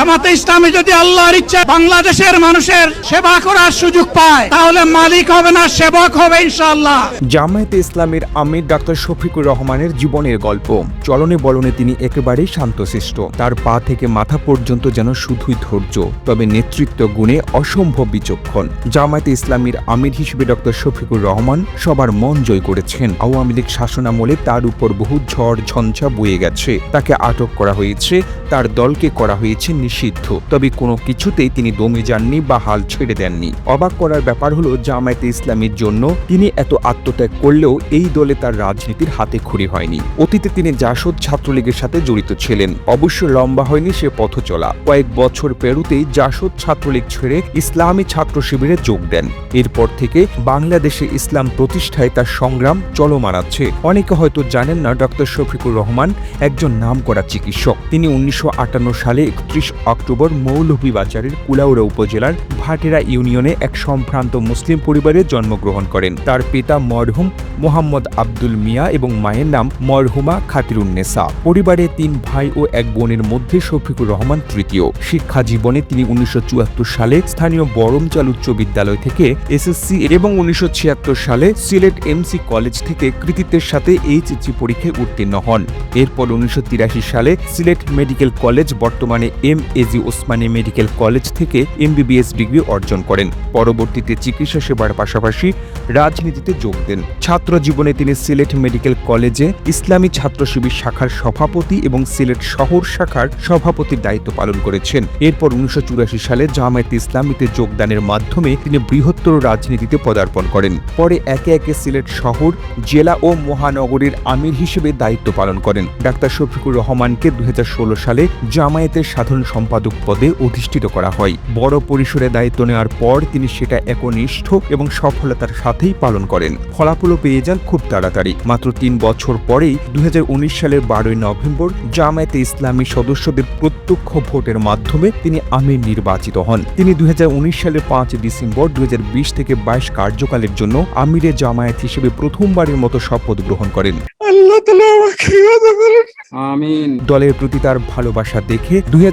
জামাতে ইসলামী যদি আল্লাহর ইচ্ছা বাংলাদেশের মানুষের সেবা করার সুযোগ পায়, তাহলে মালিক হবে না, সেবক হবে ইনশাআল্লাহ। জামায়াতে ইসলামের আমির ডাক্তার শফিকুর রহমানের জীবনের গল্প। চলনে বলনে তিনি একেবারেই শান্তশিষ্ট। তার পা থেকে মাথা পর্যন্ত যেন শুধুই ধৈর্য, তবে নেতৃত্ব গুণে অসম্ভব বিচক্ষণ। জামায়াতে ইসলামীর আমির হিসেবে ডক্টর শফিকুর রহমান সবার মন জয় করেছেন। আওয়ামী লীগ শাসনামলে তার উপর বহু ঝড়, ঝঞ্ঝা বয়ে গেছে। তাকে আটক করা হয়েছে, তার দলকে করা হয়েছে নিষিদ্ধ। তবে কোনো কিছুতেই তিনি দমে যাননি বা হাল ছেড়ে দেননি। অবাক করার ব্যাপার হলো, জামায়াতে ইসলামীর জন্য তিনি এত আত্মত্যাগ করলেও এই দলে তার রাজনীতির হাতে খড়ি হয়নি। অতীতে তিনি জাসদ ছাত্রলীগের সাথে জড়িত ছিলেন। অবশ্য লম্বা হয়নি সে পথ চলা। কয়েক বছর পেরুতেই জাসদ ছাত্রলীগ ছেড়ে ইসলামী ছাত্র শিবিরে যোগ দেন। এরপর থেকে বাংলাদেশে ইসলাম প্রতিষ্ঠায় তার সংগ্রাম চলমান আছে। অনেকে হয়তো জানেন না, ডক্টর শফিকুর রহমান একজন নামকরা চিকিৎসক। তিনি উনিশশো আটান্ন সালে একত্রিশ অক্টোবর মৌলভীবাজারের কুলাউড়া উপজেলার ভাটেরা ইউনিয়নে এক সম্ভ্রান্ত মুসলিম পরিবারে জন্মগ্রহণ করেন। তার পিতা মরহুম মোহাম্মদ আব্দুল মিয়া এবং মায়ের নাম মরহুমা খাতিরুন্নেসা পরিবারে তিন ভাই ও এক বোনের মধ্যে শফিকুর রহমান তৃতীয়। শিক্ষা জীবনে তিনি উনিশশো চুয়াত্তর সালে স্থানীয় বরমচাল উচ্চ বিদ্যালয় থেকে এসএসসি এবং উনিশশো ছিয়াত্তর সালে সিলেট এমসি কলেজ থেকে কৃতিত্বের সাথে এইচএসসি পরীক্ষায় উত্তীর্ণ হন। এরপর উনিশশো তিরাশি সালে সিলেট মেডিকেল কলেজ, বর্তমানে M AG Osmani medical college থেকে এমবিবিএস ডিগ্রি অর্জন করেন। পরবর্তীতে চিকিৎসা সেবার পাশাপাশি রাজনীতিতে যোগ দেন। ছাত্র জীবনে তিনি সিলেট মেডিকেল কলেজে ইসলামী ছাত্র শিবির শাখার সভাপতি এবং সিলেট শহর শাখার সভাপতির দায়িত্ব পালন করেছেন। এরপর উনিশশো সালে জামায়াতে ইসলামীতে যোগদানের মাধ্যমে তিনি বৃহত্তর রাজনীতিতে পদার্পণ করেন। পরে একে একে সিলেট শহর, জেলা ও মহানগরীর আমির হিসেবে দায়িত্ব পালন করেন। ডাক্তার শফিকুর রহমানকে দুই হাজার ষোলো সালে জামায়াতের সাধারণ সম্পাদক পদে অধিষ্ঠিত করা হয়। বড় পরিসরে দায়িত্ব নেওয়ার পর তিনি সেটা একনিষ্ঠ এবং সফলতার সাথেই পালন করেন। ফলাফলও পেয়ে যান খুব তাড়াতাড়ি। মাত্র তিন বছর পরেই দুই সালের বারোই নভেম্বর জামায়াতে ইসলামী সদস্যদের প্রত্যক্ষ ভোটের মাধ্যমে তিনি আমির নির্বাচিত হন। তিনি দুই হাজার উনিশ সালের পাঁচ ডিসেম্বর দুই হাজার বিশ থেকে বাইশ কার্যকালের জন্য আমিরে জামায়াত হিসেবে প্রথমবারের মতো শপথ গ্রহণ করেন। আল্লাহ তালা আমাকে হেফাজত করুন। আমিন। দলের প্রতি তার ভালোবাসা দেখে দুই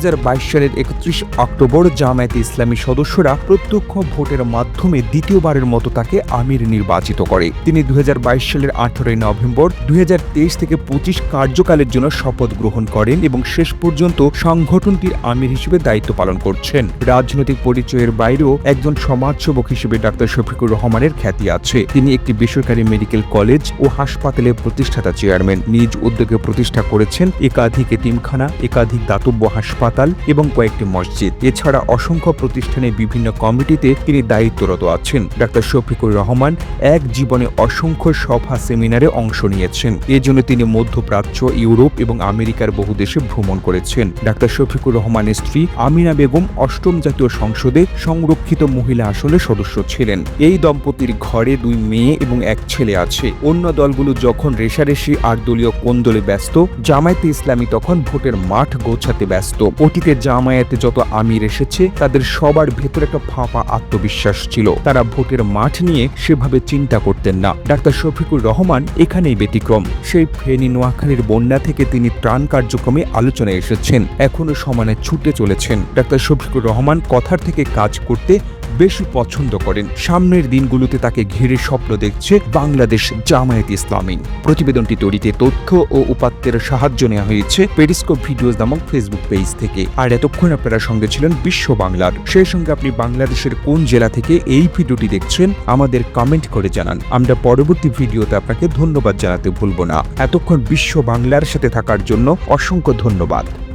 সালের একত্রিশ অক্টোবর জামায়াতে ইসলামী সদস্যরা প্রত্যক্ষ ভোটের মাধ্যমে দ্বিতীয়বারের মতো তাকে আমির নির্বাচিত করে। তিনি দুই হাজার বাইশ সালের আঠারোই নভেম্বর দু হাজার তেইশ থেকে পঁচিশ কার্যকালের জন্য শপথ গ্রহণ করেন এবং শেষ পর্যন্ত সংগঠনটির আমির হিসেবে দায়িত্ব পালন করছেন। রাজনৈতিক পরিচয়ের বাইরেও একজন সমাজসেবক হিসেবে ডাক্তার শফিকুর রহমানের খ্যাতি আছে। তিনি একটি বেসরকারি মেডিকেল কলেজ ও হাসপাতালের প্রতিষ্ঠাতা চেয়ারম্যান। নিজ উদ্যোগে প্রতিষ্ঠা করেছেন একাধিক এতিমখানা, একাধিক দাতব্য হাসপাতাল এবং কয়েকটি মসজিদ। এছাড়া অসংখ্য প্রতিষ্ঠানের বিভিন্ন কমিটিতে তিনি দায়িত্বরত আছেন। ডাক্তার শফিকুর রহমান এক জীবনে অসংখ্য সভা সেমিনারে অংশ নিয়েছেন। এজন্য তিনি মধ্যপ্রাচ্য, ইউরোপ এবং আমেরিকার বহু দেশে ভ্রমণ করেছেন। ডাক্তার শফিকুর রহমানের স্ত্রী আমিনা বেগম অষ্টম জাতীয় সংসদে সংরক্ষিত মহিলা আসনে সদস্য ছিলেন। এই দম্পতির ঘরে দুই মেয়ে এবং এক ছেলে আছে। অন্য দলগুলো যখন রেশারেশি আর দলীয় কোন্দলে ব্যস্ত, জামায়াতে ইসলামী তখন ভোটের মাঠ গোছাতে ব্যস্ত। অতীতে জামায়াতে যত আমির এসেছে, তাদের সবার ভেতর একটা ফাঁপা আত্মবিশ্বাস ছিল। তারা ভোটের মাঠ নিয়ে সেভাবে চিন্তা করতেন না। ডাক্তার শফিকুর রহমান এখানেই ব্যতিক্রম। সেই ফেনী নোয়াখালীর বন্যা থেকে তিনি ত্রাণ কার্যক্রমে আলোচনায় এসেছেন। এখনও সমানে ছুটে চলেছেন। ডাক্তার শফিকুর রহমান কথার থেকে কাজ করতে বেশি পছন্দ করেন। সামনের দিনগুলোতে তাকে ঘিরে স্বপ্ন দেখছে বাংলাদেশ জামায়াত ইসলামী। প্রতিবেদনটি তৈরিতে তথ্য ও উপাত্তের সাহায্য নেওয়া হয়েছে পেরিস্কোপ ভিডিওস নামক ফেসবুক পেজ থেকে। আর এতক্ষণ আপনারা সঙ্গে ছিলেন বিশ্ব বাংলার। সেই সঙ্গে আপনি বাংলাদেশের কোন জেলা থেকে এই ভিডিওটি দেখছেন, আমাদের কমেন্ট করে জানান। আমরা পরবর্তী ভিডিওতে আপনাকে ধন্যবাদ জানাতে ভুলব না। এতক্ষণ বিশ্ব বাংলার সাথে থাকার জন্য অসংখ্য ধন্যবাদ।